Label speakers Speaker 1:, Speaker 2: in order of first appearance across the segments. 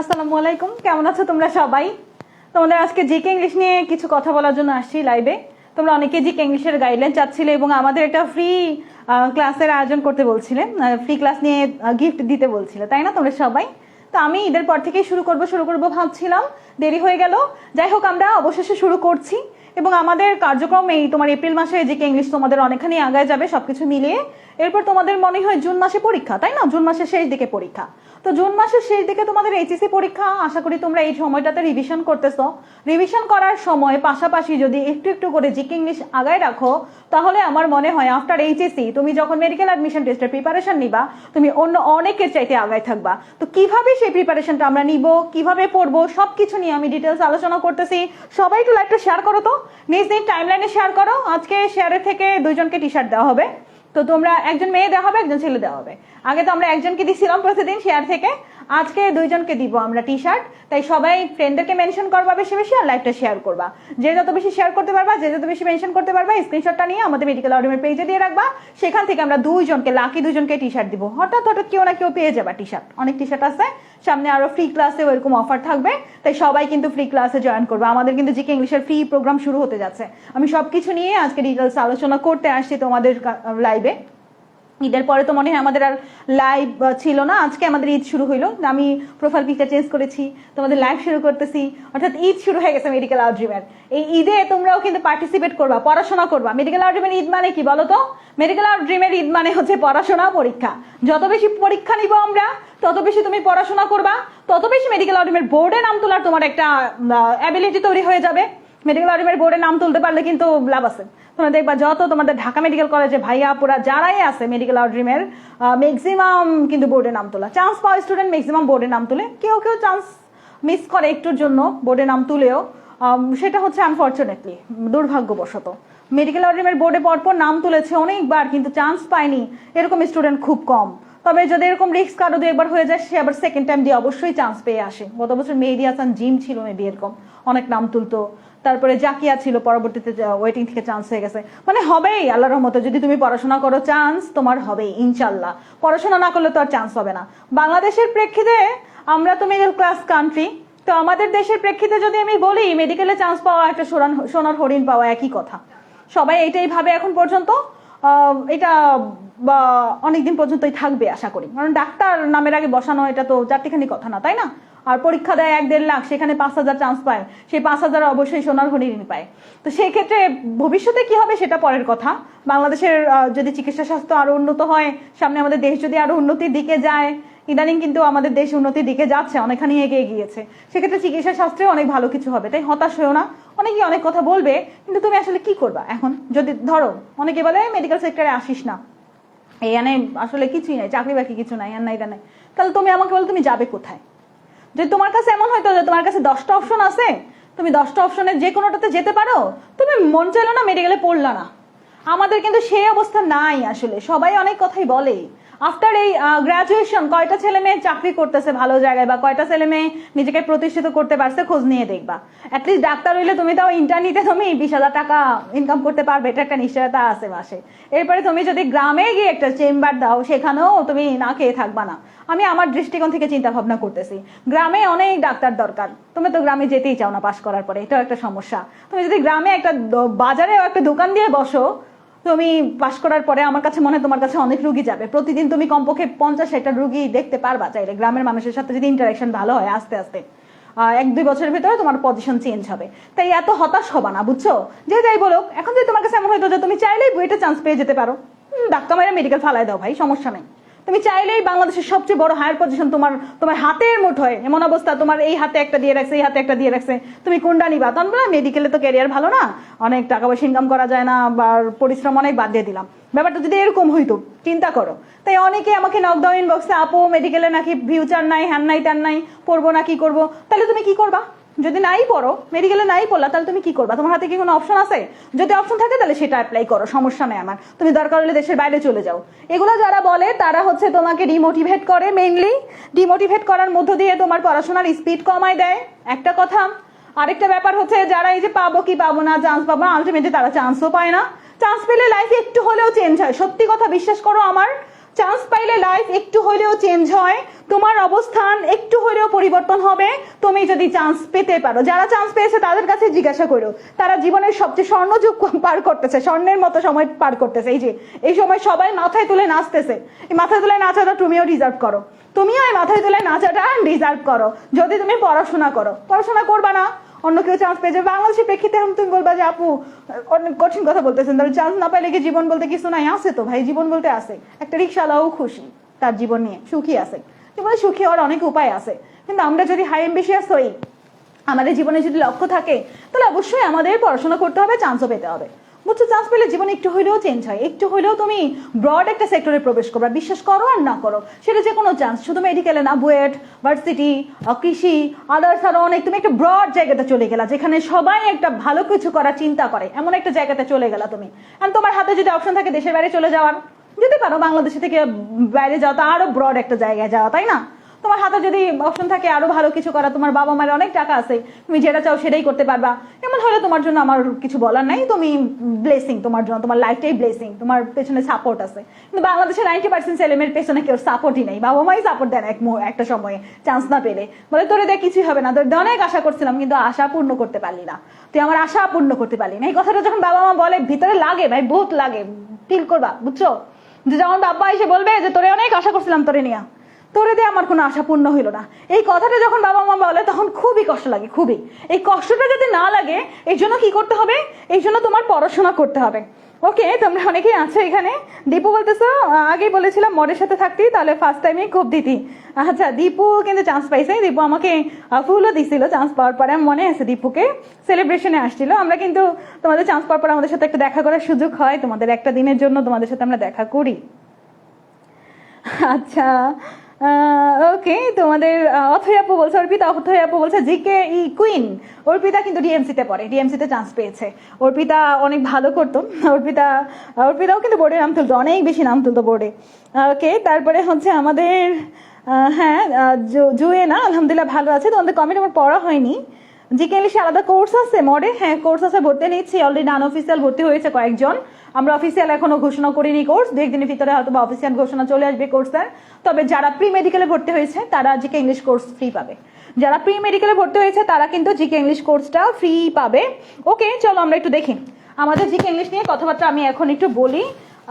Speaker 1: আসসালামু আলাইকুম, কেমন আছো তোমরা সবাই? তোমাদের আজকে জিকে ইংলিশ নিয়ে কিছু কথা বলার জন্য আসছি লাইভে তোমরা অনেকে জিকে ইংলিশের গাইডলাইন চাচ্ছিলে এবং আমাদের একটা ফ্রি ক্লাসের আয়োজন করতে বলছিলে ফ্রি ক্লাস নিয়ে গিফট দিতে বলছিলে, তাই না তোমরা সবাই? তো আমি ঈদের পর থেকেই শুরু করব শুরু করব ভাবছিলাম, দেরি হয়ে গেল। যাই হোক, আমরা অবশেষে শুরু করছি এবং আমাদের কার্যক্রম এই তোমার এপ্রিল মাসে জিকে ইংলিশ তোমাদের অনেকখানি আগায় যাবে সবকিছু মিলিয়ে। এরপর তোমাদের মনে হয় জুন মাসে পরীক্ষা, তাই না? জুন মাসের শেষ দিকে পরীক্ষা। তো জুন মাসের শেষ দিকে তোমাদের এইচএসসি পরীক্ষা, আশা করি তোমরা এই সময়টাতে রিভিশন করতেছো। রিভিশন করার সময় পাশাপাশি যদি একটু একটু করে জিকে ইংলিশ আগায় রাখো, তাহলে আমার মনে হয় আফটার এইচএসসি তুমি যখন মেডিকেল অ্যাডমিশন টেস্টের প্রিপারেশন নিবা, তুমি অন্য অনেকের চাইতে আগায় থাকবা। তো কীভাবে সেই প্রিপারেশনটা আমরা নিব, কীভাবে পড়ব সব কিছু নিয়ে আমি ডিটেলস আলোচনা করতেছি। সবাই একটু লাইভটা শেয়ার করো তো। নিজ নিজ টাইমলাইনে শেয়ার করো। আজকে শেয়ারের থেকে দুইজনকে টি শার্ট দেওয়া হবে। তো তোমরা একজন মেয়ে দেওয়া হবে, একজন ছেলে দেওয়া হবে। আগে তো আমরা একজনকে দিছিলাম প্রতিদিন শেয়ার থেকে। আজকে দুইজনকে দিব আমরা টি শার্ট তাই সবাই ফ্রেন্ডদেরকে মেনশন করবা বেশি বেশি আর লাইভটা শেয়ার করবা। যে যত বেশি শেয়ার করতে পারবা, যে যত বেশি মেনশন করতে পারবা স্ক্রিনশটটা নিয়ে আমাদের মেডিকেল অডিমের পেজে দিয়ে রাখবা। সেখান থেকে আমরা দুইজনকে লাকি দুজনকে টি শার্ট দিব। হঠাৎ হঠাৎ কেউ না কেউ পেয়ে যাবা টি শার্ট অনেক টি শার্ট আছে। সামনে আরও ফ্রি ক্লাসে ওইরকম অফার থাকবে। তাই সবাই কিন্তু ফ্রি ক্লাসে জয়েন করবে। আমাদের কিন্তু জিকে ইংলিশের ফ্রি প্রোগ্রাম শুরু হতে যাচ্ছে। আমি সবকিছু নিয়ে আজকে ডিটেলস আলোচনা করতে আসছি তোমাদের লাইভে ঈদের পরে তো মনে হয় আমাদের আর লাইভ ছিল না। আজকে আমাদের ঈদ শুরু হইল। আমি প্রোফাইল পিকটা চেঞ্জ করেছি, তোমাদের লাইভ শুরু করতেছি। অর্থাৎ ঈদ শুরু হয়ে গেছে মেডিকেল আউটড্রিমের এই ঈদে তোমরাও কিন্তু পার্টিসিপেট করবা, পড়াশোনা করবা। মেডিকেল আউটড্রিমের ঈদ মানে কি বলো তো? মেডিকেল আউটড্রিমের ঈদ মানে হচ্ছে পড়াশোনা, পরীক্ষা। যত বেশি পরীক্ষা নিব আমরা, তত বেশি তুমি পড়াশোনা করবা, তত বেশি মেডিকেল আউটড্রিমের বোর্ডে নাম তোলার তোমার একটা অ্যাবিলিটি তৈরি হয়ে যাবে। মেডিকেল আউটড্রিমের বোর্ডে নাম তুলতে পারলে কিন্তু লাভ আছে। তোমরা দেখবা যত তোমাদের ঢাকা মেডিকেল কলেজে ভাইয়া পুরা যারাই আছে মেডিকেল আউটড্রিমের ম্যাক্সিমাম কিন্তু বোর্ডে নাম তোলা। চান্স পাওয়া স্টুডেন্ট ম্যাক্সিমাম বোর্ডে নাম তুলে। কেউ কেউ চান্স মিস করে একটুর জন্য বোর্ডে নাম তুলেও। সেটা হচ্ছে আনফর্চুনেটলি দুর্ভাগ্যবশত। মেডিকেল আউটড্রিমের বোর্ডে পরপর নাম তুলেছে অনেকবার কিন্তু চান্স পায়নি। এরকম স্টুডেন্ট খুব কম। তবে যদি এরকম রিস্ক কারও দু একবার হয়ে যায়, সে আবার সেকেন্ড টাইম দিয়ে অবশ্যই চান্স পেয়ে আসে। গত বছর মেহেদি হাসান জিম ছিল মেবি এরকম অনেক নাম তুলতো। তারপরে জাকিয়া ছিল পরবর্তীতে ওয়েটিং থেকে চান্স হয়ে গেছে। মানে হবেই, আল্লাহর রহমতে। যদি তুমি পড়াশোনা করো চান্স তোমার হবেই ইনশাল্লাহ পড়াশোনা না করলে তো আর চান্স হবে না। বাংলাদেশের প্রেক্ষিতে আমরা তো মিডল ক্লাস কান্ট্রি তো আমাদের দেশের প্রেক্ষিতে যদি আমি বলি মেডিকেলে চান্স পাওয়া একটা সোনার সোনার হরিণ পাওয়া একই কথা। সবাই এটাই ভাবে এখন পর্যন্ত। এটা অনেকদিন পর্যন্তই থাকবে, আশা করি। কারণ ডাক্তার নামের আগে বসানো, এটা তো চারটিখানি কথা না, তাই না? আর পরীক্ষা দেয় এক দেড় লাখ, সেখানে পাঁচ হাজার চান্স পায়। সেই পাঁচ হাজার অবশ্যই সোনার হরিণ পায়। তো সেই ক্ষেত্রে ভবিষ্যতে কি হবে সেটা পরের কথা। বাংলাদেশের যদি চিকিৎসা স্বাস্থ্য আরও উন্নত হয়, সামনে আমাদের দেশ যদি আরও উন্নতির দিকে যায়, ইদানিং কিন্তু আমাদের দেশ উন্নতির দিকে যাচ্ছে, অনেকখানি এগিয়ে গিয়েছে। সেক্ষেত্রে চিকিৎসা শাস্ত্রেও অনেক ভালো কিছু হবে। তাই হতাশ হয়েও না। অনেকেই অনেক কথা বলবে, কিন্তু তুমি আসলে কি করবা এখন? যদি, ধরো, অনেকে বলে মেডিকেল সেক্টরে আসিস না। এই আসলে কিছুই নাই, চাকরি বাকরি কিছু নাই, আর নাই। তাহলে তুমি আমাকে বলো, তুমি যাবে কোথায়? যদি তোমার কাছে এমন হয়তো যে তোমার কাছে দশটা অপশন আছে, তুমি দশটা অপশনের যে কোনোটাতে যেতে পারো, তুমি মন চাইলো না মেডিকেলে পড়লা না। আমাদের কিন্তু সেই অবস্থা নাই আসলে, সবাই অনেক কথাই বলে। আফটার এই গ্রাজুয়েশন কয়টা ছেলে মেয়ে চাকরি করতেছে ভালো জায়গায় বা কয়টা ছেলে মেয়ে নিজেকে প্রতিষ্ঠিত করতে পারছে খোঁজ নিয়ে দেখবা। অ্যাটলিস্ট ডাক্তার হইলে তুমি তাও ইন্টারনিতে তুমি বিশ হাজার টাকা ইনকাম করতে পারবে, এটা একটা নিশ্চয়তা আছে মাসে। এরপরে তুমি যদি গ্রামে গিয়ে একটা চেম্বার দাও, সেখানেও তুমি না খেয়ে থাকবা না। আমি আমার দৃষ্টিকোণ থেকে চিন্তা ভাবনা করতেছি। গ্রামে অনেক ডাক্তার দরকার। তুমি তো গ্রামে যেতেই চাও না পাশ করার পরে, এটাও একটা সমস্যা। তুমি যদি গ্রামে একটা বাজারেও একটা দোকান দিয়ে বসো তুমি পাশ করার পরে আমার কাছে মনে হয় তোমার কাছে অনেক রুগী যাবে। প্রতিদিন তুমি কমপক্ষে পঞ্চাশ ষাটটা রুগী দেখতে পারবা চাইলে। গ্রামের মানুষের সাথে যদি ইন্টারাকশন ভালো হয় আস্তে আস্তে। এক, দুই বছরের ভিতরে তোমার পজিশন চেঞ্জ হবে। তাই এত হতাশ হবা না, বুঝছ? যে যাই বলো এখন যদি তোমার কাছে এমন হয়তো যে তুমি চাইলেই বইটা চান্স পেয়ে যেতে পারো। ডাক্তার মেডিকেল ফালাই দাও ভাই, সমস্যা নেই। তুমি চাইলেই বাংলাদেশের সবচেয়ে বড় হায়ার পজিশন তোমার তোমার হাতের মুঠোয়। এমন অবস্থা, তোমার এই হাতে একটা দিয়ে রাখছে, এই হাতে একটা দিয়ে রাখছে। তুমি কোনটা নিবা তখন বলে মেডিকেলে তো ক্যারিয়ার ভালো না? অনেক টাকা পয়সা ইনকাম করা যায় না, বা পরিশ্রম অনেক বাদ দিয়ে দিলাম। ব্যাপারটা যদি এরকম হইতো, চিন্তা করো। তাই অনেকে আমাকে নকডাউন ইনবক্সে আপো মেডিকেলে নাকি ফিউচার নাই হ্যান নাই ত্যান নাই পড়ব না, কি করব? তাহলে তুমি কি করবা? যদি নাই পড়ো মেডিকেলে নাই পড়লা, তাহলে তুমি কি করবা? তোমার হাতে কি কোনো অপশন আছে? যদি অপশন থাকে, তাহলে সেটা অ্যাপ্লাই করো, সমস্যা নেই আমার। তুমি দরকার হলে দেশের বাইরে চলে যাও। এগুলো যারা বলে, তারা হচ্ছে তোমাকে ডিমোটিভেট করে মেইনলি ডিমোটিভেট করার মধ্য দিয়ে তোমার পড়াশোনার স্পিড কমায় দেয়। একটা কথা, আরেকটা ব্যাপার হচ্ছে, যারা এই যে পাবো কি পাবো না চান্স পাবো আলটিমেটলি তারা চান্সও পায় না। চান্স পেলে লাইফে একটু হলেও চেঞ্জ হয়। সত্যি কথা বিশ্বাস করো আমার চান্স পাইলে লাইফ একটু হলেও চেঞ্জ হয়, তোমার অবস্থান একটু হলেও পরিবর্তন হবে, তুমি যদি চান্স পেতে পারো। যারা চান্স পেয়েছে তাদের কাছে জিজ্ঞাসা করো। তারা জীবনের সবচেয়ে স্বর্ণযুগ পার করতেছে, স্বর্ণের মতো সময় পার করতেছে। এই যে, এই সময় সবাই মাথায় তুলে নাচতেছে। এই মাথায় তুলে নাচাটা তুমিও ডিজার্ভ করো। তুমিও এই মাথায় তুলে নাচাটা ডিজার্ভ করো। যদি তুমি পড়াশোনা করো, পড়াশোনা করবা না অন্য কেউ চান্স পেয়ে যাবে। বাংলাদেশের প্রেক্ষিতে এখন তুমি বলবা যে আপু, অনেক কঠিন কথা বলতেছেন তাহলে চান্স না পাইলে কি জীবন বলতে কিছু নাই? আছে তো ভাই, জীবন বলতে আছে। একটা রিক্সাওয়ালাও খুশি তার জীবন নিয়ে, সুখী আছে। জীবনে সুখী হওয়ার অনেক উপায় আছে। কিন্তু আমরা যদি হাই এম্বিশিয়াস হই, আমাদের জীবনে যদি লক্ষ্য থাকে, তাহলে অবশ্যই আমাদের পড়াশোনা করতে হবে চান্সও পেতে হবে। বুঝছ চান্স পেলে জীবনে একটু হইলেও চেঞ্জ হয়। একটু হইলেও তুমি ব্রড একটা সেক্টরে প্রবেশ করবা। বিশ্বাস করো আর না করো। সেটা যে কোনো চান্স শুধু মেডিকেলে না, বুয়েট ভার্সিটি কৃষি আদার্স আরও অনেক। তুমি একটা ব্রড জায়গাতে চলে গেলা, যেখানে সবাই একটা ভালো কিছু করার চিন্তা করে। এমন একটা জায়গাতে চলে গেলা তুমি। আর তোমার হাতে যদি অপশন থাকে দেশের বাইরে চলে যাওয়ার। যেতে পারো বাংলাদেশ থেকে বাইরে যাওয়া তো আরও ব্রড একটা জায়গায় যাওয়া, তাই না? তোমার হাতে যদি অপশন থাকে আরও ভালো কিছু করা তোমার বাবা মায়ের অনেক টাকা আছে, তুমি যেটা চাও সেটাই করতে পারবা। এমন হলে তোমার জন্য আমার কিছু বলার নাই, তুমি ব্লেসিং তোমার জন্য, তোমার লাইফটাই ব্লেসিং তোমার পেছনে সাপোর্ট আছে। কিন্তু বাংলাদেশে নাইনটি পার্সেন্ট ছেলেমেয়ের পেছনে কেউ সাপোর্টই নেই, বাবা মাই সাপোর্ট দেন এক একটা সময়ে চান্স না পেলে। বলে তোরে দেখ কিছুই হবে না, তোর অনেক আশা করছিলাম, কিন্তু আশা পূর্ণ করতে পারলি না। তুই আমার আশা পূর্ণ করতে পারলি না। এই কথাটা যখন বাবা মা বলে, ভিতরে লাগে ভাই, বহুত লাগে ফিল করবা, বুঝছ? যে যখন বাবা এসে বলবে যে তোরে অনেক আশা করছিলাম, তোরে নিয়া। তোরে দিয়ে আমার কোনো আশা পূর্ণ হইল না। এই কথাটা যখন বাবা মা বলে, তখন খুবই কষ্ট লাগে, খুবই। এই কষ্টটা যদি না লাগে, এই জন্য কি করতে হবে? এই জন্য তোমার পড়াশোনা করতে হবে। ওকে, তোমরা অনেকেই আছো এখানে। দীপু বলতেছো আগেই বলেছিলাম মরের সাথে থাকতি, তাহলে ফার্স্ট টাইমে খুব দিতি। আচ্ছা দীপু কিন্তু চান্স পাইছে। দীপু আমাকে ফুলও দিছিল চান্স পাওয়ার পরে মনে আছে দীপুকে। সেলিব্রেশনে আসছিল। আমরা কিন্তু তোমাদের চান্স পাওয়ার পরে আমাদের সাথে একটা দেখা করার সুযোগ হয়। তোমাদের একটা দিনের জন্য তোমাদের সাথে আমরা দেখা করি। আচ্ছা ওকে তোমাদের আহ, আপু বলছে অর্পিতা অথৈ আপু বলছে জিকে ই কুইন অর্পিতা কিন্তু ডিএমসিতে পড়ে ডিএমসিতে চান্স পেয়েছে। অর্পিতা অনেক ভালো করতো। অর্পিতা অর্পিতাও কিন্তু বোর্ডে নাম তুলতো অনেক বেশি নাম তুলতো বোর্ডে ওকে তারপরে হচ্ছে আমাদের হ্যাঁ জুয়ে না আলহামদুলিল্লাহ ভালো আছে তোমাদের কমেন্ট আমার পড়া হয়নি। জিকে ইংলিশে আলাদা কোর্স আছে মডে হ্যাঁ কোর্স আছে ভর্তি নিচ্ছি অলরেডি নন অফিসিয়াল ভর্তি হয়েছে কয়েকজন। আমরা অফিসিয়াল এখনও ঘোষণা করিনি কোর্স দু একদিনের ভিতরে হয়তো বা অফিসিয়াল ঘোষণা চলে আসবে কোর্সের তবে যারা প্রি মেডিকেলে ভর্তি হয়েছে, তারা জিকে ইংলিশ কোর্স ফ্রি পাবে। যারা প্রি মেডিকেলে ভর্তি হয়েছে, তারা কিন্তু জিকে ইংলিশ কোর্সটা ফ্রি পাবে। ওকে চলো আমরা একটু দেখি। আমাদের জিকে ইংলিশ নিয়ে কথাবার্তা আমি এখন একটু বলি।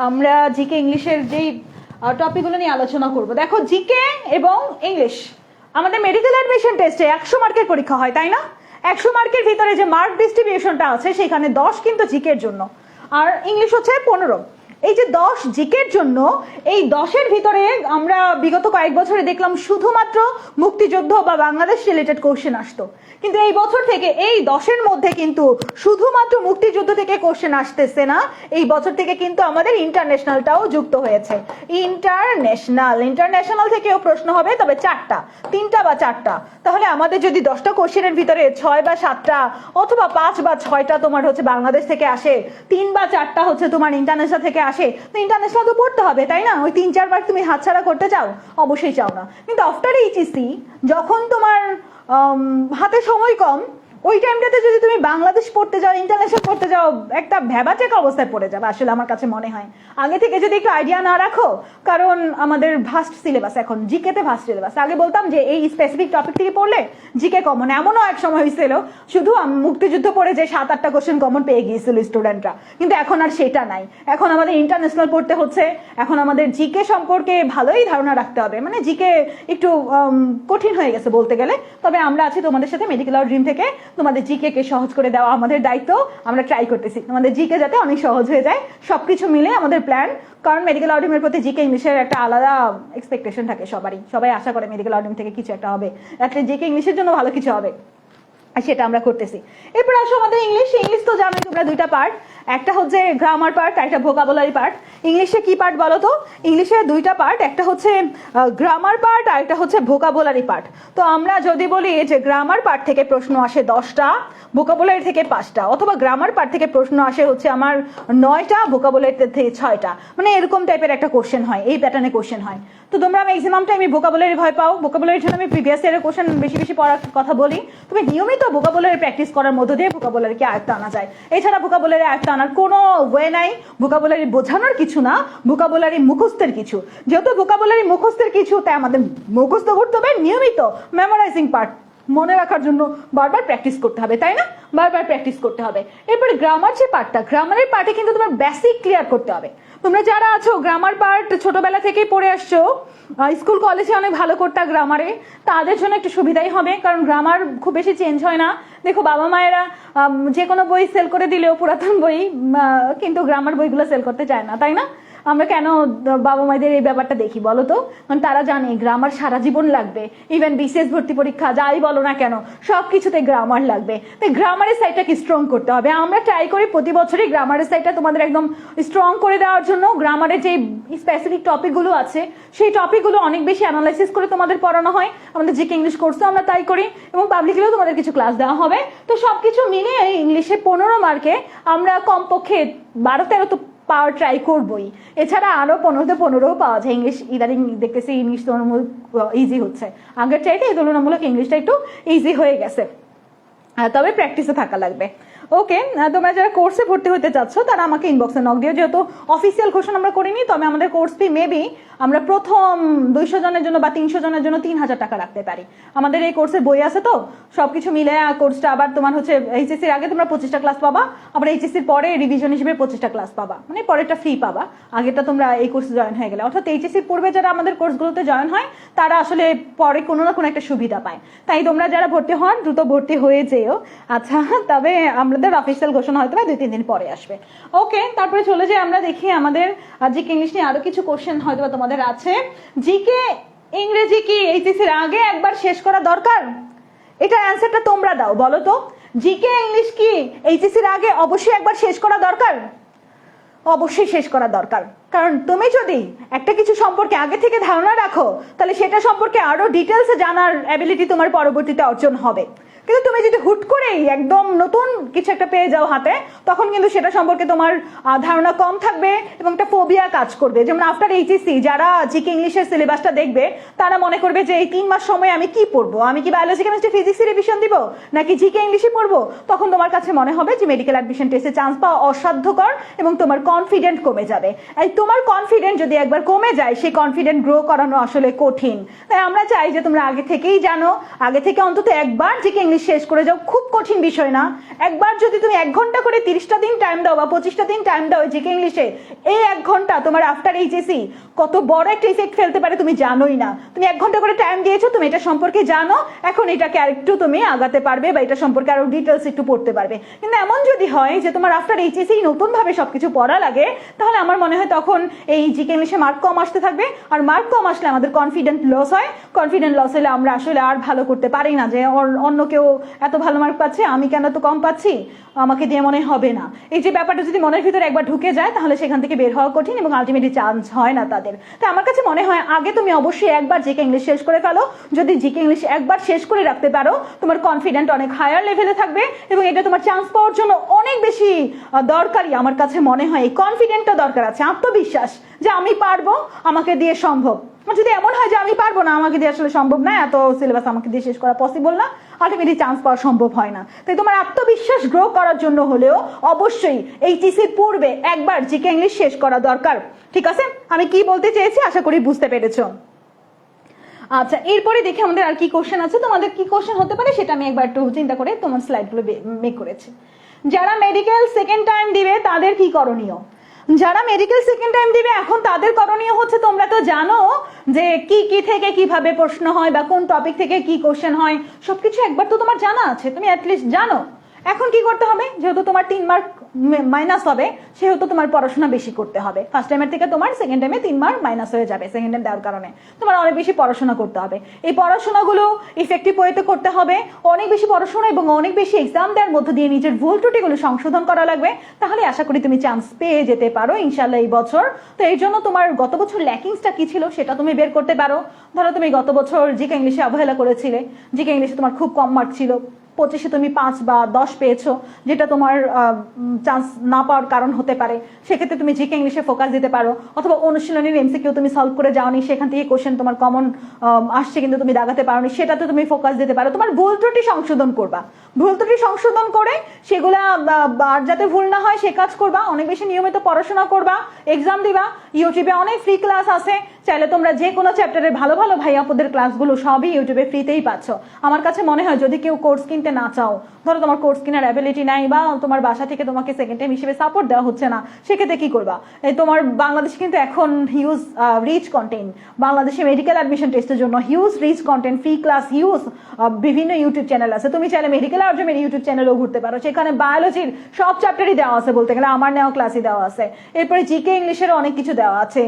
Speaker 1: আমরা জিকে ইংলিশের যেই টপিকগুলো নিয়ে আলোচনা করব। দেখো জিকে এবং ইংলিশ আমাদের মেডিকেল অ্যাডমিশন টেস্টে একশো মার্কের পরীক্ষা হয়, তাই না? একশো মার্কের ভিতরে যে মার্ক ডিস্ট্রিবিউশনটা আছে, সেখানে দশ কিন্তু জিকের জন্য। আর ইংলিশ হচ্ছে পনেরো। এই যে দশ জিকের জন্য, এই দশের ভিতরে আমরা বিগত কয়েক বছরে দেখলাম শুধুমাত্র মুক্তিযুদ্ধ বা বাংলাদেশ রিলেটেড কোশ্চেন আসতো। কিন্তু এই বছর থেকে, এই দশের মধ্যে কিন্তু শুধুমাত্র মুক্তিযুদ্ধ থেকে কোশ্চেন আসতেছে না, এই বছর থেকে কিন্তু আমাদের ইন্টারন্যাশনালটাও যুক্ত হয়েছে। ইন্টারন্যাশনাল ইন্টারন্যাশনাল থেকেও প্রশ্ন হবে, তবে চারটা, তিনটা বা চারটা। তাহলে আমাদের যদি দশটা কোশ্চেনের ভিতরে ছয় বা সাতটা, অথবা পাঁচ বা ছয়টা তোমার হচ্ছে বাংলাদেশ থেকে আসে, তিন বা চারটা হচ্ছে তোমার ইন্টারন্যাশনাল থেকে আসে, তো ইন্টারন্যাশনাল তো পড়তে হবে, তাই না? ওই তিন, চারবার তুমি হাতছাড়া করতে চাও, অবশ্যই চাও না। কিন্তু আফটার এইচএসি যখন তোমার হাতে সময় কম ওই টাইমটাতে যদি তুমি বাংলাদেশ পড়তে যাও ইন্টারন্যাশনাল পড়তে যাও, একটা ভ্যাবাচেক অবস্থায় পড়ে যাবে, আসলে আমার কাছে মনে হয়। আগে থেকে যদি একটু আইডিয়া না রাখো, কারণ আমাদের ভাস্ট সিলেবাস এখন জিকেতে ভাস্ট সিলেবাস আগে বলতাম যে এই স্পেসিফিক টপিক থেকে পড়লে জিকে কমন এমনও এক সময় হয়েছিল, শুধু মুক্তিযুদ্ধ পড়ে যে সাত, আটটা কোশ্চেন কমন পেয়ে গিয়েছিল স্টুডেন্টরা কিন্তু এখন আর সেটা নাই। এখন আমাদের ইন্টারন্যাশনাল পড়তে হচ্ছে, এখন আমাদের জিকে সম্পর্কে ভালোই ধারণা রাখতে হবে। মানে জিকে একটু কঠিন হয়ে গেছে বলতে গেলে। তবে আমরা আছি তোমাদের সাথে মেডিকেল ড্রিম থেকে। তোমাদের জিকে কে সহজ করে দেওয়া আমাদের দায়িত্ব, আমরা ট্রাই করতেছি। তোমাদের জিকে যাতে অনেক সহজ হয়ে যায়, সবকিছু মিলে আমাদের প্ল্যান কারণ মেডিকেল অডিমের প্রতি জিকে ইংলিশের একটা আলাদা এক্সপেকটেশন থাকে সবারই। সবাই আশা করে মেডিকেল অডিম থেকে কিছু একটা হবে। অ্যাটলিস্ট জিকে ইংলিশের জন্য ভালো কিছু হবে। সেটা আমরা করতেছি। এরপর আসো আমাদের ইংলিশ ইংলিশ তো জানোই তোমরা দুইটা পার্ট একটা হচ্ছে গ্রামার পার্ট আর একটা ভোকাবুলারি পার্ট ইংলিশে কি পার্ট বলো তো? ইংলিশে দুইটা পার্ট একটা হচ্ছে গ্রামার পার্ট আর একটা হচ্ছে ভোকাবুলারি পার্ট তো আমরা যদি বলি যে গ্রামার পার্ট থেকে প্রশ্ন আসে দশটা ভোকাবুলারি থেকে পাঁচটা, অথবা গ্রামার পার্ট থেকে প্রশ্ন আসে হচ্ছে আমার নয়টা ভোকাবুলারি থেকে ছয়টা। মানে এরকম টাইপের একটা কোশ্চেন হয়, এই প্যাটার্নে কোশ্চেন হয়। তো তোমরা ম্যাক্সিমাম টাইমে ভোকাবুলারি ভয় পাও। ভোকাবুলারির জন্য আমি প্রিভিয়াস ইয়ারের কোশ্চেন বেশি বেশি পড়ার কথা বলি। তুমি নিয়মিত তো ভোকাবুলারি প্র্যাকটিস করার মধ্য দিয়ে ভোকাবুলারিকে আয়ত্ত আনা যায়। এছাড়া ভোকাবুলারি আয়ত্ত আনার কোনো ওয়ে নাই। ভোকাবুলারি বোঝানোর কিছু না, ভোকাবুলারি মুখস্থের কিছু। যেহেতু ভোকাবুলারি মুখস্থের কিছু, তাই আমাদের মুখস্থ করতে হবে নিয়মিত মেমোরাইজিং পার্ট মনে রাখার জন্য বারবার প্র্যাকটিস করতে হবে, তাই না? বারবার প্র্যাকটিস করতে হবে। এরপরে গ্রামার যে পার্টটা গ্রামারের পার্টে কিন্তু তোমার বেসিক ক্লিয়ার করতে হবে। তোমরা যারা আছো গ্রামার পার্ট ছোটবেলা থেকেই পড়ে আসছো স্কুল কলেজে অনেক ভালো করতা গ্রামারে তাদের জন্য একটু সুবিধাই হবে, কারণ গ্রামার খুব বেশি চেঞ্জ হয় না। দেখো, বাবা মায়েরা যে কোনো বই সেল করে দিলেও পুরাতন বই কিন্তু গ্রামার বইগুলো সেল করতে চায় না, তাই না? আমরা কেন বাবা মায়েদের এই ব্যাপারটা দেখি বলো তো? কারণ তারা জানে গ্রামার সারা জীবন লাগবে। ইভেন বিসিএস ভর্তি পরীক্ষা, যাই বলো না কেন সব কিছুতে গ্রামার লাগবে তাই গ্রামারের সাইডটাকে স্ট্রং করতে হবে। আমরা ট্রাই করি প্রতি বছরই গ্রামারের সাইডটা তোমাদের একদম স্ট্রং করে দেওয়ার জন্য। গ্রামারের যে স্পেসিফিক টপিকগুলো আছে, সেই টপিকগুলো অনেক বেশি অ্যানালাইসিস করে তোমাদের পড়ানো হয়। আমাদের জিকে ইংলিশ কোর্সও আমরা তাই করি এবং পাবলিকলিও তোমাদের কিছু ক্লাস দেওয়া হবে। তো সব কিছু মিলিয়ে ইংলিশে পনেরো মার্কে আমরা কমপক্ষে বারো তেরো তো পাওয়ার ট্রাই করবোই। এছাড়া আরও পনেরোতে পনেরোও পাওয়া যায় ইংলিশ। ইদানিং দেখতেছি ইংলিশ তুলনামূলক ইজি হচ্ছে। আগের চাইতে এই তুলনামূলক ইংলিশটা একটু ইজি হয়ে গেছে। তবে প্র্যাকটিসে থাকা লাগবে। ওকে তোমরা যারা কোর্সে ভর্তি হতে চাচ্ছ, তারা আমাকে ইনবক্সে নক দিও। যেহেতু অফিসিয়াল ঘোষণা আমরা করিনি তবে আমাদের কোর্স ফি মেবি আমরা প্রথম দুইশো জনের জন্য বা তিনশো জনের জন্য তিন হাজার টাকা রাখতে পারি। আমাদের এই কোর্সের বই আছে তো, সবকিছু মিলে কোর্সটা আবার তোমার হচ্ছে এইচএসসির আগে তোমরা পঁচিশটা ক্লাস পাবা, আবার এইচএসসির পরে রিভিশন হিসেবে পঁচিশটা ক্লাস পাবা। মানে পরেরটা ফ্রি পাবা। আগেটা তোমরা এই কোর্সে জয়েন হয়ে গেলে। অর্থাৎ এইচএসসির পূর্বে যারা আমাদের কোর্সগুলোতে জয়েন হয়, তারা আসলে পরে কোনো না কোনো একটা সুবিধা পায়। তাই তোমরা যারা ভর্তি হন, দ্রুত ভর্তি হয়ে যেও। আচ্ছা তবে আমাদের অফিসিয়াল ঘোষণা হয়তো বা দুই, তিন দিন পরে আসবে। ওকে তারপরে চলে যাই আমরা দেখি আমাদের জিকে ইংলিশ নিয়ে আরও কিছু কোশ্চেন হয়তো বা তোমাদের আছে। জিকে ইংরেজি কি এইচএসির আগে একবার শেষ করা দরকার? এটার অ্যান্সারটা তোমরা দাও, বলো তো। জিকে ইংলিশ কি এইচএসির আগে অবশ্যই একবার শেষ করা দরকার? অবশ্যই শেষ করা দরকার। কারণ তুমি যদি একটা কিছু সম্পর্কে আগে থেকে ধারণা রাখো, তাহলে সেটা সম্পর্কে আরও ডিটেলসে জানার অ্যাবিলিটি তোমার পরবর্তীতে অর্জন হবে। কিন্তু তুমি যদি হুট করেই একদম নতুন কিছু একটা পেয়ে যাও হাতে, তখন কিন্তু সেটা সম্পর্কে তোমার ধারণা কম থাকবে এবং একটা ফোবিয়া কাজ করবে। যেমন আফটার এইচএসসি যারা জিকে ইংলিশের সিলেবাসটা দেখবে, তারা মনে করবে যে এই তিন মাস সময় আমি কি পড়ব? আমি কি বায়োলজি কেমিস্ট্রি ফিজিক্স রিভিশন দিব? নাকি জিকে ইংলিশে পড়ব? তখন তোমার কাছে মনে হবে যে মেডিকেল অ্যাডমিশন টেস্টে চান্স পাওয়া অসাধ্যকর এবং তোমার কনফিডেন্ট কমে যাবে। এই তোমার কনফিডেন্ট যদি একবার কমে যায়, সেই কনফিডেন্ট গ্রো করানো আসলে কঠিন। তাই আমরা চাই যে তোমরা আগে থেকেই জানো, আগে থেকে অন্তত একবার জিকে ইংলিশ শেষ করে যাও, খুব কঠিন বিষয় না। একবার যদি তুমি এক ঘণ্টা করে তিরিশটা দিন টাইম দাও বা পঁচিশটা দিন টাইম দাও জিকে ইংলিশে, এই এক ঘণ্টা তোমার আফটার এইচএসি কত বড় একটা ইফেক্ট ফেলতে পারে তুমি জানোই না। তুমি এক ঘণ্টা করে টাইম দিয়েছ, তুমি এটা সম্পর্কে জানো, এখন এটাকে আরেকটু তুমি আগাতে পারবে বা এটা সম্পর্কে আরও ডিটেলস একটু পড়তে পারবে। কিন্তু এমন যদি হয় যে তোমার আফটার এইচএসি নতুন ভাবে সবকিছু পড়া লাগে, তাহলে আমার মনে হয় তখন এই জিকে ইংলিশে মার্ক কম আসতে থাকবে। আর মার্ক কম আসলে আমাদের কনফিডেন্ট লস হয়। কনফিডেন্ট লস হলে আমরা আসলে আর ভালো করতে পারি না যে অন্য কেউ এত ভালো মার্ক পাচ্ছে, আমি কেন তো কম পাচ্ছি? আমাকে দিয়ে মনে হবে না। এই যে ব্যাপারটা যদি মনের ভিতরে একবার ঢুকে যায়, তাহলে সেখান থেকে বের হওয়া কঠিন এবং আলটিমেটলি চান্স হয় না তাদের। তাই আমার কাছে মনে হয়, আগে তুমি অবশ্যই একবার জিকে ইংলিশ শেষ করে ফেলো। যদি জিকে ইংলিশ একবার শেষ করে রাখতে পারো, তোমার কনফিডেন্ট অনেক হায়ার লেভেলে থাকবে এবং এটা তোমার চান্স পাওয়ার জন্য অনেক বেশি দরকারি আমার কাছে মনে হয়। এই কনফিডেন্টটা দরকার আছে, আত্মবিশ্বাস যে আমি পারব, আমাকে দিয়ে সম্ভব। আর যদি এমন হয় যে আমি পারব না, আমাকে দিয়ে আসলে সম্ভব না, এত সিলেবাস আমাকে দিয়ে শেষ করা পসিবল না আলটিমেটলি চান্স পাওয়া সম্ভব হয় না। তাই তোমার আত্মবিশ্বাস গ্রো করার জন্য হলেও অবশ্যই এইচএসির পূর্বে একবার জিকে ইংলিশ শেষ করা দরকার। ঠিক আছে? আমি কি বলতে চেয়েছি আশা করি বুঝতে পেরেছ। আচ্ছা এরপরে দেখে আমাদের আর কি কোশ্চেন আছে। তোমাদের কি কোশ্চেন হতে পারে সেটা আমি একবার একটু চিন্তা করে তোমার স্লাইডগুলো মেক করেছি। যারা মেডিকেল সেকেন্ড টাইম দিবে, তাদের কি করণীয়? যারা মেডিকেল সেকেন্ড টাইম দিবে, এখন তাদের করণীয় হচ্ছে, তোমরা তো জানো যে কি কি থেকে কীভাবে প্রশ্ন হয় বা কোন টপিক থেকে কি কোশ্চেন হয়, সবকিছু একবার তো তোমার জানা আছে, তুমি অ্যাটলিস্ট জানো। এখন কি করতে হবে? যেহেতু তোমার তিন মার্ক মাইনাস হবে সেহেতু তোমার পড়াশোনা বেশি করতে হবে। ফার্স্ট টাইমের থেকে তোমার সেকেন্ড টাইমে তিন মার্ক মাইনাস হয়ে যাবে সেকেন্ড টাইম দেওয়ার কারণে। তোমার অনেক বেশি পড়াশোনা করতে হবে। এই পড়াশোনাগুলো ইফেক্টিভ ওয়েতে করতে হবে। অনেক বেশি পড়াশোনা এবং অনেক বেশি এক্সাম দেওয়ার মধ্য দিয়ে নিজের ভুল ত্রুটিগুলো সংশোধন করা লাগবে। তাহলে আশা করি তুমি চান্স পেয়ে যেতে পারো ইনশাল্লাহ এই বছর। তো এই জন্য তোমার গত বছর ল্যাকিংসটা কি ছিল সেটা তুমি বের করতে পারো। ধরো তুমি গত বছর জিকে ইংলিশে অবহেলা করেছিলে। জিকে ইংলিশে তোমার খুব কম মার্ক ছিল। পঁচিশে তুমি পাঁচ বা দশ পেয়েছ, যেটা তোমার চান্স না পাওয়ার কারণ হতে পারে। সেক্ষেত্রে তুমি জিকে ইংলিশে ফোকাস দিতে পারো। অথবা অনুশীলনের এমসিকিউ তুমি সলভ করে যাওনি, সেখান থেকে কোশ্চেন তোমার কমন আসছে কিন্তু তুমি দাগাতে পারোনি, সেটাতে তুমি ফোকাস দিতে পারো। তোমার ভুল ত্রুটি সংশোধন করবা। ভুল ত্রুটি সংশোধন করে সেগুলা আর যাতে ভুল না হয় সে কাজ করবা। অনেক বেশি নিয়মিত পড়াশোনা করবা এক্সাম দিবা। ইউটিউবে অনেক ফ্রি ক্লাস আছে। চাইলে তোমরা যে কোনো চ্যাপ্টারের ভালো ভালো ভাই আপুদের ক্লাসগুলো সবই ইউটিউবে ফ্রিতেই পাচ্ছ। আমার কাছে মনে হয় যদি কেউ কোর্স কিনতে না চাও, ধরো তোমার কোর্স কেনার অ্যাবিলিটি নাই বা তোমার বাসা থেকে তোমাকে সেকেন্ড টাইম হিসেবে সাপোর্ট দেওয়া হচ্ছে না, সেক্ষেত্রে কি করবা? এই তোমার বাংলাদেশে কিন্তু এখন হিউজ রিচ কন্টেন্ট বাংলাদেশে মেডিকেল অ্যাডমিশন টেস্টের জন্য huge rich content free class huge বিভিন্ন ইউটিউব চ্যানেল আছে। তুমি চাইলে মেডিকেল আর্জমের ইউটিউব চ্যানেলও ঘুরতে পারো। সেখানে বায়োলজির সব চ্যাপ্টারই দেওয়া আছে বলতে গেলে। আমার নেওয়া ক্লাসই দেওয়া আছে। এরপরে জিকে ইংলিশেরও অনেক কিছু দেওয়া আছে।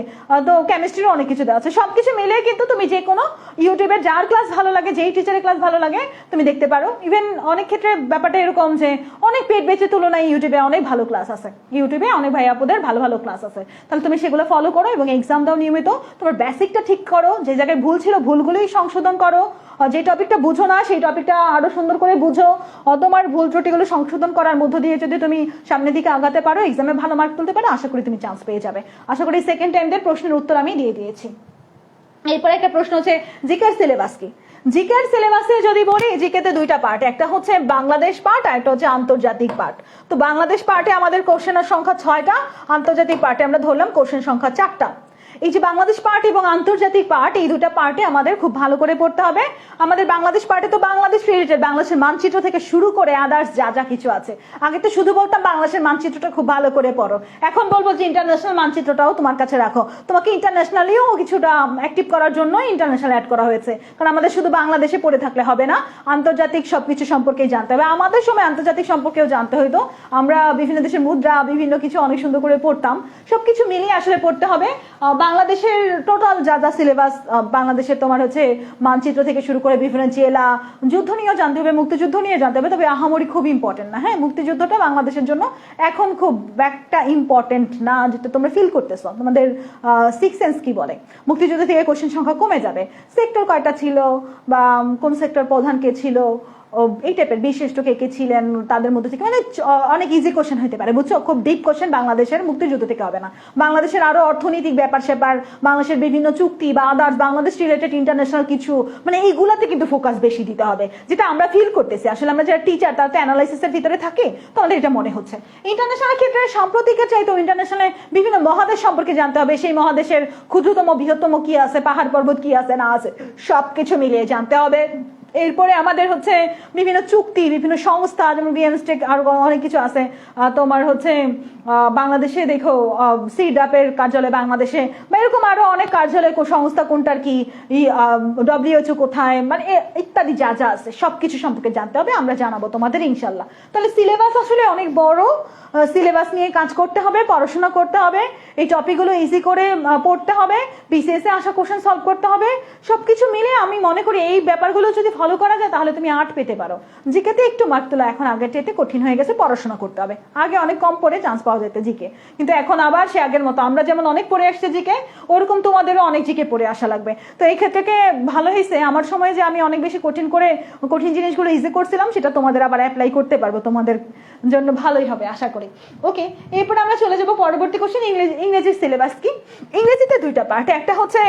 Speaker 1: তো কেমিস্ট্রিরও অনেক কিছু দেওয়া আছে। সবকিছু মিলে কিন্তু তুমি যে কোনো ইউটিউবে যার ক্লাস ভালো লাগে, যেই টিচারের ক্লাস ভালো লাগে, তুমি দেখতে পারো। ইভেন অনেক ক্ষেত্রে ব্যাপারটা এরকম যে, অনেক পেট বেচে তুলনায় ইউটিউবে অনেক ভালো ক্লাস আছে। ইউটিউবে অনেক ভাই আপুদের ভালো ভালো ক্লাস আছে। তাহলে তুমি সেগুলো ফলো করো এবং এক্সাম দাও নিয়মিত। তোমার বেসিকটা ঠিক করো। যে জায়গায় ভুল ছিল ভুলগুলোই সংশোধন করো। যে টপিকটা বুঝো না, সেই টপিকটা আরও সুন্দর করে বুঝো। তোমার ভুল ত্রুটিগুলো সংশোধন করার মধ্য দিয়ে যদি তুমি সামনের দিকে আগাতে পারো এক্সামে ভালো মার্ক তুলতে পারো, আশা করি তুমি চান্স পেয়ে যাবে। আশা করি সেকেন্ড টাইমদের প্রশ্নের উত্তর আমি দিয়ে দিয়েছি। এরপরে একটা প্রশ্ন হচ্ছে, জিকের সিলেবাস কি? জিকের সিলেবাসে যদি বলি, জিকেতে দুইটা পার্ট একটা হচ্ছে বাংলাদেশ পার্ট আর একটা হচ্ছে আন্তর্জাতিক পার্ট তো বাংলাদেশ পার্টে আমাদের কোশ্চেনের সংখ্যা ছয়টা, আন্তর্জাতিক পার্টে আমরা ধরলাম কোশ্চেন সংখ্যা চারটা। এই যে বাংলাদেশ পার্ট এবং আন্তর্জাতিক পার্ট, এই দুটা পার্টে আমাদের খুব ভালো করে পড়তে হবে। আমাদের বাংলাদেশ পার্টে তো বাংলাদেশ রিলেটেড বাংলাদেশের মানচিত্র থেকে শুরু করে আদার্স যা যা কিছু আছে। আগে তো শুধু বলতাম বাংলাদেশের মানচিত্রটা খুব ভালো করে পড়ো। এখন বলব যে ইন্টারন্যাশনাল মানচিত্রটাও তোমার কাছে রাখো। তোমাকে ইন্টারন্যাশনালিও কিছুটা অ্যাক্টিভ করার জন্য ইন্টারন্যাশনাল অ্যাড করা হয়েছে। কারণ আমাদের শুধু বাংলাদেশে পড়ে থাকলে হবে না, আন্তর্জাতিক সবকিছু সম্পর্কেই জানতে হবে। আমাদের সময় আন্তর্জাতিক সম্পর্কেও জানতে হইতো। আমরা বিভিন্ন দেশের মুদ্রা, বিভিন্ন কিছু অনেক সুন্দর করে পড়তাম। সবকিছু মিলিয়ে আসলে পড়তে হবে। বাংলাদেশের টোটাল যা যা সিলেবাস বাংলাদেশের তোমার হচ্ছে মানচিত্র থেকে শুরু করে বিভিন্ন জেলা, যুদ্ধ নিয়েও জানতে হবে, মুক্তিযুদ্ধ নিয়ে জানতে হবে, তবে আহামরি খুব ইম্পর্টেন্ট না হ্যাঁ? মুক্তিযুদ্ধটা বাংলাদেশের জন্য এখন খুব একটা ইম্পর্টেন্ট না, যেটা তোমরা ফিল করতেছো। তোমাদের সিক্স সেন্স কি বলে? মুক্তিযুদ্ধ থেকে কোশ্চেন সংখ্যা কমে যাবে। সেক্টর কয়টা ছিল? বা কোন সেক্টর প্রধান কে ছিল? এই টাইপের বিশিষ্ট কে কে ছিলেন তাদের মধ্যে থেকে মানে অনেক ইজি কোশ্চেন হতে পারে, বুঝছ? খুব ডিপ কোশ্চেন বাংলাদেশের মুক্তিযুদ্ধ থেকে হবে না। বাংলাদেশের আরও অর্থনৈতিক ব্যাপার স্যাপার, বাংলাদেশের বিভিন্ন চুক্তি বা আদার্স বাংলাদেশ রিলেটেড ইন্টারন্যাশনাল কিছু মানে এইগুলাতে কিন্তু ফোকাস বেশি দিতে হবে, যেটা আমরা ফিল করতেছি। আসলে আমরা যারা টিচার তারা তো অ্যানালাইসিসের ভিতরে থাকে, তো আমাদের এটা মনে হচ্ছে। ইন্টারন্যাশনাল ক্ষেত্রে সাম্প্রতিকের চাইতে ইন্টারন্যাশনালে বিভিন্ন মহাদেশ সম্পর্কে জানতে হবে, সেই মহাদেশের ক্ষুদ্রতম, বৃহত্তম কি আছে, পাহাড় পর্বত কি আছে, না আছে, সবকিছু মিলিয়ে জানতে হবে। এরপরে আমাদের হচ্ছে বিভিন্ন চুক্তি, বিভিন্ন সংস্থা, যেমন বিএমস্টেক আর অনেক কিছু আছে। তোমার হচ্ছে বাংলাদেশে দেখো সিডাপের কার্যালয় বাংলাদেশে, বা এরকম আরও অনেক কার্যালয় সংস্থা কোনটার কি ডব্লিউএচও কোথায় মানে ইত্যাদি যা যা আছে, সবকিছু সম্পর্কে জানতে হবে, আমরা জানাব তোমাদের ইনশাল্লাহ। তাহলে সিলেবাস আসলে অনেক বড় সিলেবাস নিয়ে কাজ করতে হবে, পড়াশোনা করতে হবে, এই টপিকগুলো ইজি করে পড়তে হবে বিসিএস আসা কোশ্চেন সলভ করতে হবে, সবকিছু মিলে আমি মনে করি এই ব্যাপারগুলো যদি ফলো করা যায়, তাহলে তুমি আর্ট পেতে পারো। জিকেতে একটু মার্ক তোলা এখন আগের চেয়ে কঠিন হয়ে গেছে, পড়াশোনা করতে হবে। আগে অনেক কম পড়ে চান্স পাওয়া যেত জিকে। কিন্তু এখন আবার সে আগের মতো। আমরা যেমন অনেক পড়ে আসছে জিকে, ওরকম তোমাদেরও অনেক জিকে পড়ে আসা লাগবে। তো এই ক্ষেত্রে ভালো হয়েছে। আমার সময় যে আমি অনেক বেশি কঠিন করে, কঠিন জিনিসগুলো ইজি করছিলাম, সেটা তোমাদের আবার অ্যাপ্লাই করতে পারব। তোমাদের জন্য ভালোই হবে, আশা করি। ওকে এরপর আমরা চলে যাব পরবর্তী কোশ্চেন ইংরেজি ইংরেজির সিলেবাস কি? ইংরেজিতে দুইটা পার্ট একটা হচ্ছে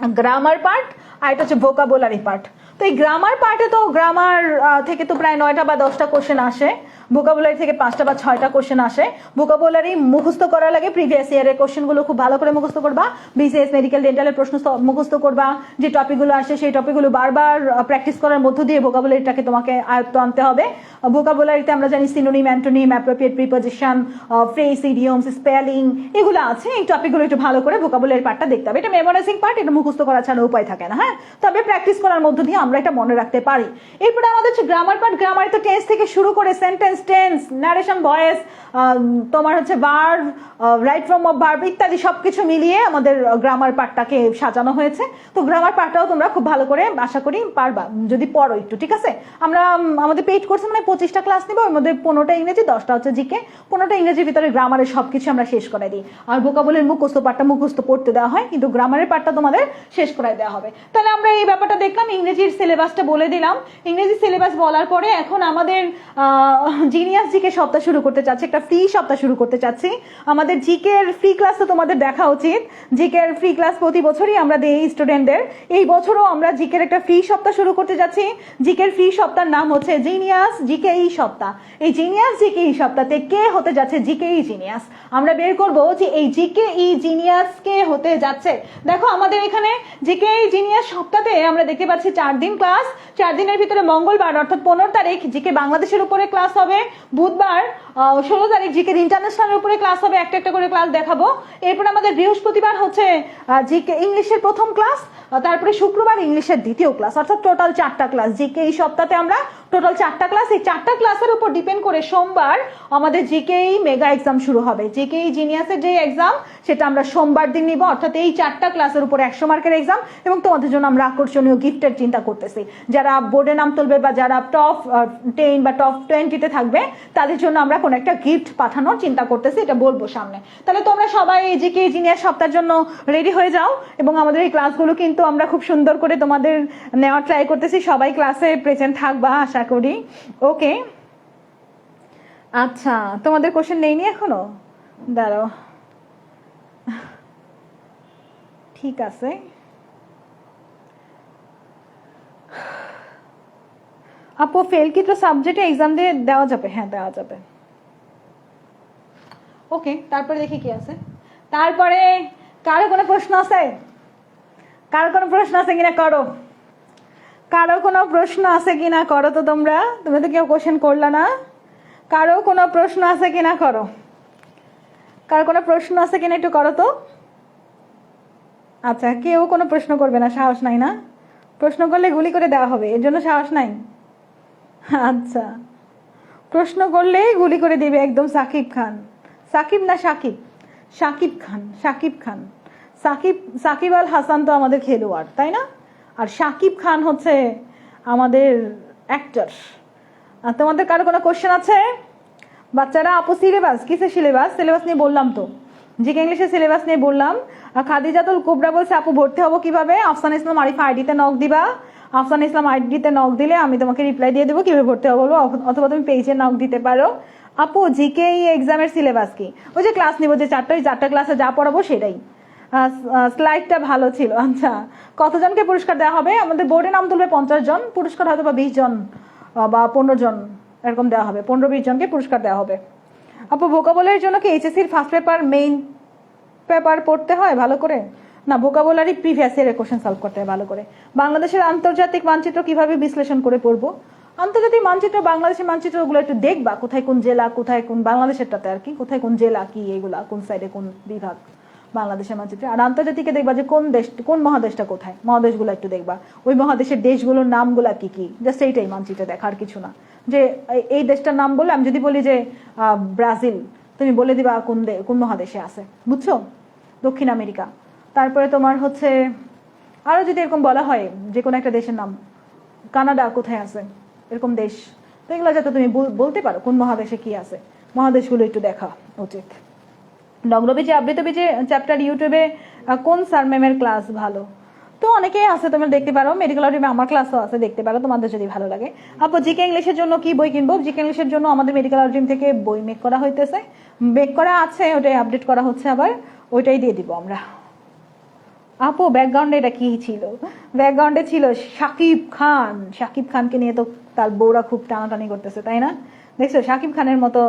Speaker 1: গ্রামার পার্ট আর এটা হচ্ছে ভোকাবুলারি পার্ট তো এই গ্রামার পার্টে তো গ্রামার থেকে তো প্রায় নয়টা বা দশটা কোশ্চেন আসে। ভোকাবুলারি থেকে পাঁচটা বা ছয়টা কোশ্চেন আসে। ভোকাবুলারি মুখস্থ করা লাগে প্রিভিয়াস ইয়ারের কোশ্চেনগুলো খুব ভালো করে মুখস্থ করবা। বিসিএস মেডিকেল ডেন্টালের প্রশ্ন মুখস্থ করবা। যে টপিকগুলো আসে সেই টপিকগুলো বারবার প্র্যাকটিস করার মধ্য দিয়ে ভোকাবুলারিটাকে তোমাকে আয়ত্ত আনতে হবে। ভোকাবুলারিতে আমরা জানি synonym antonym appropriate preposition phrase idioms spelling এগুলো আছে। এই টপিকগুলো একটু ভালো করে ভোকাবুলারি পার্টটা দেখতে হবে। এটা মেমোরাইজিং পার্ট এটা মুখস্থ করা ছাড়া উপায় থাকে না হ্যাঁ? তবে প্র্যাকটিস করার মধ্য দিয়ে আমরা এটা মনে রাখতে পারি। এরপরে আমাদের হচ্ছে গ্রামার পার্ট গ্রামার তো টেন্স থেকে শুরু করে সেন্টেন্স টেন্স ন্যারেশন ভয়েস তোমার হচ্ছে বার রাইট ফ্রম অফ ভার্ব ইত্যাদি সবকিছু মিলিয়ে আমাদের গ্রামার পার্টটাকে সাজানো হয়েছে। তো গ্রামার পার্টটাও তোমরা খুব ভালো করে আশা করি পারবা, যদি পড়ো একটু, ঠিক আছে? আমরা আমাদের পেইড কোর্সে মানে পঁচিশটা ক্লাস নিবো, ওর মধ্যে পনেরোটা ইংরেজি, দশটা হচ্ছে জিকে পনেরোটা ইংরেজির ভিতরে গ্রামারের সবকিছু আমরা শেষ করে দিই। আর ভোকাবলের মুখস্থ পাঠটা মুখস্থ পড়তে দেওয়া হয়, কিন্তু গ্রামারের পাঠটা তোমাদের শেষ করে দেওয়া হবে। তাহলে আমরা এই ব্যাপারটা দেখলাম, ইংরেজির সিলেবাসটা বলে দিলাম। ইংরেজি সিলেবাস বলার পরে এখন আমাদের জিনিয়াস জিকে সপ্তাহ শুরু করতে চাচ্ছি একটা ফ্রি সপ্তাহ শুরু করতে চাচ্ছি আমাদের জিকে এর ফ্রি ক্লাস তো তোমাদের দেখা উচিত জিকে এর ফ্রি ক্লাস প্রতি বছরই আমরা দিই স্টুডেন্টদের এই বছরও আমরা জিকের একটা ফ্রি সপ্তাহ শুরু করতে যাচ্ছি জিকের ফ্রি সপ্তাহের নাম হচ্ছে জিনিয়াস জিকে ই সপ্তাহ এই জিনিয়াস জিকে ই সপ্তাহে কে হতে যাচ্ছে জিকে ই জিনিয়াস আমরা বের করব যে এই জিকে ই জিনিয়াস কে হতে যাচ্ছে দেখো আমাদের এখানে জিকে ই জিনিয়াস সপ্তাহে আমরা দেখতে পাচ্ছি চার দিন ক্লাস চার দিনের ভিতরে মঙ্গলবার অর্থাৎ পনেরো তারিখ জিকে বাংলাদেশের উপরে ক্লাস হবে বুধবার ষোলো তারিখ জিকে ইন্টারন্যাশনালের উপরে ক্লাস হবে, একটা একটা করে ক্লাস দেখাবো। এরপর আমাদের বৃহস্পতিবার হচ্ছে জিকে ইংলিশের প্রথম ক্লাস তারপরে শুক্রবার ইংলিশের দ্বিতীয় ক্লাস অর্থাৎ টোটাল চারটা ক্লাস জিকে এই সপ্তাহে আমরা টোটাল চারটা ক্লাস এই চারটা ক্লাসের উপর ডিপেন্ড করে সোমবার আমাদের জিকেই মেগা এক্সাম শুরু হবে। জিকেই জিনিয়াসের যে এক্সাম সেটা আমরা সোমবার দিন নিব। অর্থাৎ এই চারটা ক্লাসের উপর একশো মার্কের এক্সাম এবং তোমাদের জন্য আমরা আকর্ষণীয় গিফটের চিন্তা করতেছি। যারা বোর্ডে নাম তুলবে বা যারা টপ টেন বা টপ টোয়েন্টিতে থাকবে, তাদের জন্য আমরা কোনো একটা গিফট পাঠানোর চিন্তা করতেছি, এটা বলব সামনে। তাহলে তোমরা সবাই এই জিকে জিনিয়াস সপ্তাহের জন্য রেডি হয়ে যাও এবং আমাদের এই ক্লাসগুলো কিন্তু আমরা খুব সুন্দর করে তোমাদের নেওয়ার ট্রাই করতেছি। সবাই ক্লাসে প্রেজেন্ট থাকবা আশা করি। ওকে। আচ্ছা তোমাদের কোশ্চেন নেইনি এখনও? দাঁড়াও। ঠিক আছে। আপু ফেল কি তো সাবজেক্টে এক্সাম দিয়ে দেওয়া যাবে? হ্যাঁ দেওয়া যাবে। ওকে, তারপরে দেখি কি আছে। তারপরে, কারও কোনো প্রশ্ন আছে? কারও কোনো প্রশ্ন আছে কিনা করো। কারও কোনো প্রশ্ন আছে কিনা করো তো তোমরা? তুমি তো কেউ কোশ্চেন করলা না। কারও কোনো প্রশ্ন আছে কিনা করো? কারও কোনো প্রশ্ন আছে কিনা একটু করো তো। আচ্ছা কেউ কোনো প্রশ্ন করবে না, সাহস নাই না? প্রশ্ন করলে গুলি করে দেওয়া হবে, এর জন্য সাহস নাই? আচ্ছা। প্রশ্ন করলেই গুলি করে দিবে একদম সাকিব খান। সাকিব না সাকিব? সাকিব খান সাকিব খান। সাকিব সাকিব আল হাসান তো আমাদের খেলোয়াড়, তাই না? আর সাকিব খান হচ্ছে আমাদের অ্যাক্টর আর তোমাদের কারও কোনো কোশ্চেন আছে? বাচ্চারা, আপু সিলেবাস কিসের সিলেবাস সিলেবাস নিয়ে বললাম তো। জিকে ইংলিশের সিলেবাস নিয়ে বললাম। আর খাদিজাতুল কুবরা বলছে, আপু, ভর্তি হব কীভাবে? আফসান ইসলাম আরিফা আইডিতে নক দিবা। আফসান ইসলাম আইডিতে নক দিলে আমি তোমাকে রিপ্লাই দিয়ে দেবো কীভাবে ভর্তি হব বলব অথবা তুমি পেজে নক দিতে পারো। আপু জিকে এই এক্সামের সিলেবাস কি? ওই যে ক্লাস নিবো যে চারটা ওই চারটা ক্লাসে যা পড়াবো সেটাই। স্লাইডটা ভালো ছিল। আচ্ছা কতজনকে পুরস্কার দেওয়া হবে? আমাদের বোর্ডে নাম তুলবে পঞ্চাশ জন, পুরস্কার হয়তো বা বিশ জন বা পনেরো জন, এরকম দেওয়া হবে। পনেরো বিশ জনকে পুরস্কার দেওয়া হবে। আপু ভোকাবলের জন্য কি এইচএসসির ফার্স্ট পেপার মেইন পেপার পড়তে হয় ভালো করে? না, ভোকাবুলারি প্রিভিয়াস ইয়ারের কোশ্চেন সলভ করতে হয় ভালো করে। বাংলাদেশের আন্তর্জাতিক মানচিত্র কীভাবে বিশ্লেষণ করে পড়ব? আন্তর্জাতিক মানচিত্র, বাংলাদেশের মানচিত্রগুলো একটু দেখবা, কোথায় কোন জেলা, কোথায় কোন বাংলাদেশেরটাতে আর কি, কোথায় কোন জেলা, কি, এগুলা, কোন সাইডে কোন বিভাগ? বাংলাদেশের মানচিত্রে। আর আন্তর্জাতিকে দেখবা যে কোন দেশ কোন মহাদেশটা কোথায়? মহাদেশগুলো একটু দেখবা। ওই মহাদেশের দেশগুলোর নামগুলা কি কি? জাস্ট এইটাই মানচিত্রে দেখা, আর কিছু না। যে এই- দেশটার নাম বলে আমি যদি বলি যে ব্রাজিল, তুমি বলে দিবা কোন কোন মহাদেশে আছে। বুঝছ? দক্ষিণ আমেরিকা। তারপরে তোমার হচ্ছে, আরও যদি এরকম বলা হয়, যে কোনো একটা দেশের নাম। কানাডা কোথায় আছে? এরকম দেশ। তো এগুলো যাতে তুমি বল- বলতে পারো, কোন মহাদেশে কি আছে? মহাদেশগুলো একটু দেখা উচিত। নগ্নবীজি আবৃতবীজি চ্যাপ্টার ইউটিউবে কোন স্যার ম্যামের ক্লাস ভালো? তো অনেকেই আছে, তোমরা দেখতে পারো মেডিকেল টিমে আমার ক্লাসও আছে, দেখতে পারো, তোমাদের যদি ভালো লাগে। আপু জিকে ইংলিশের জন্য কি বই কিনবো? জিকে ইংলিশের জন্য আমাদের মেডিকেল টিম থেকে বই মেক করা হইতেছে। মেক করা আছে, ওটাই আপডেট করা হচ্ছে আবার, ওইটাই দিয়ে দিব আমরা। আপু ব্যাকগ্রাউন্ডে এটা কি ছিল? ব্যাকগ্রাউন্ডে ছিল শাকিব খান। শাকিব খানকে নিয়ে তো তার বউরা খুব টানাটানি করতেছে, তাই না? দেখছ শাকিব খানের মতো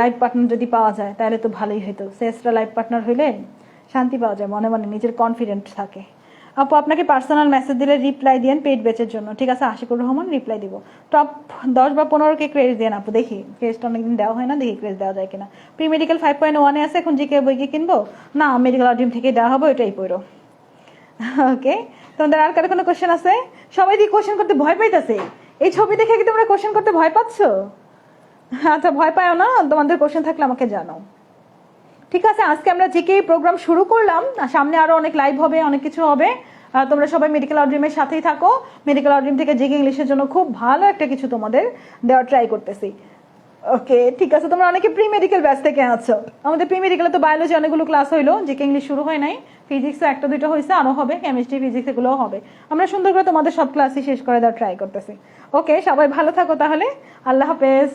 Speaker 1: লাইফ পার্টনার যদি পাওয়া যায়, তাহলে তো ভালোই হতো শেষরা লাইফ পার্টনার হইলে শান্তি পাওয়া যায়, মনে মনে নিজের কনফিডেন্ট থাকে। আপু, আপনাকে পার্সোনাল মেসেজ দিলে রিপ্লাই দিয়েন পেড বেচের জন্য। ঠিক আছে, আশিকুর রহমান রিপ্লাই দিব। টপ দশ বা পনেরো কে ক্রেজ দেন আপু, দেখি। ক্রেজটা অনেকদিন দেওয়া হয় না, দেখি ক্রেজ দেওয়া যায় কিনা। প্রি মেডিকেল ফাইভ পয়েন্ট ওয়ানে আছে, এখন জিকে বই কি কিনবো? না মেডিকেল অডিম থেকে দেওয়া হবে, ওইটাই পড়ো। ওকে, তোমাদের আর কারও কোনো কোশ্চেন আছে? সবাই দিয়ে কোশ্চেন করতে ভয় পাইতেছে। এই ছবি দেখে কি তোমরা কোশ্চেন করতে ভয় পাচ্ছ? আচ্ছা ভয় পাও না, তোমাদের কোশ্চেন থাকলে আমাকে জানাও। ঠিক আছে, আজকে আমরা জিকে প্রোগ্রাম শুরু করলাম সামনে আরও অনেক লাইভ হবে, অনেক কিছু হবে। তোমরা সবাই মেডিকেল আউটড্রিমের সাথেই থাকো। মেডিকেল আউটড্রিম থেকে জিকে ইংলিশের জন্য খুব ভালো একটা কিছু তোমাদের দেওয়ার ট্রাই করতেছি। ওকে ঠিক আছে, তোমরা অনেকে প্রি মেডিকেল ব্যাচ থেকে আছো। আমাদের প্রি মেডিকেলে তো বায়োলজি অনেকগুলো ক্লাস হইল জিকে ইংলিশ শুরু হয় নাই। ফিজিক্সও একটা দুটো হয়েছে আরও হবে। কেমিস্ট্রি ফিজিক্স এগুলোও হবে। আমরা সুন্দর করে তোমাদের সব ক্লাসই শেষ করে দেওয়ার ট্রাই করতেছি। ওকে সবাই ভালো থাকো তাহলে। আল্লাহ হাফেজ।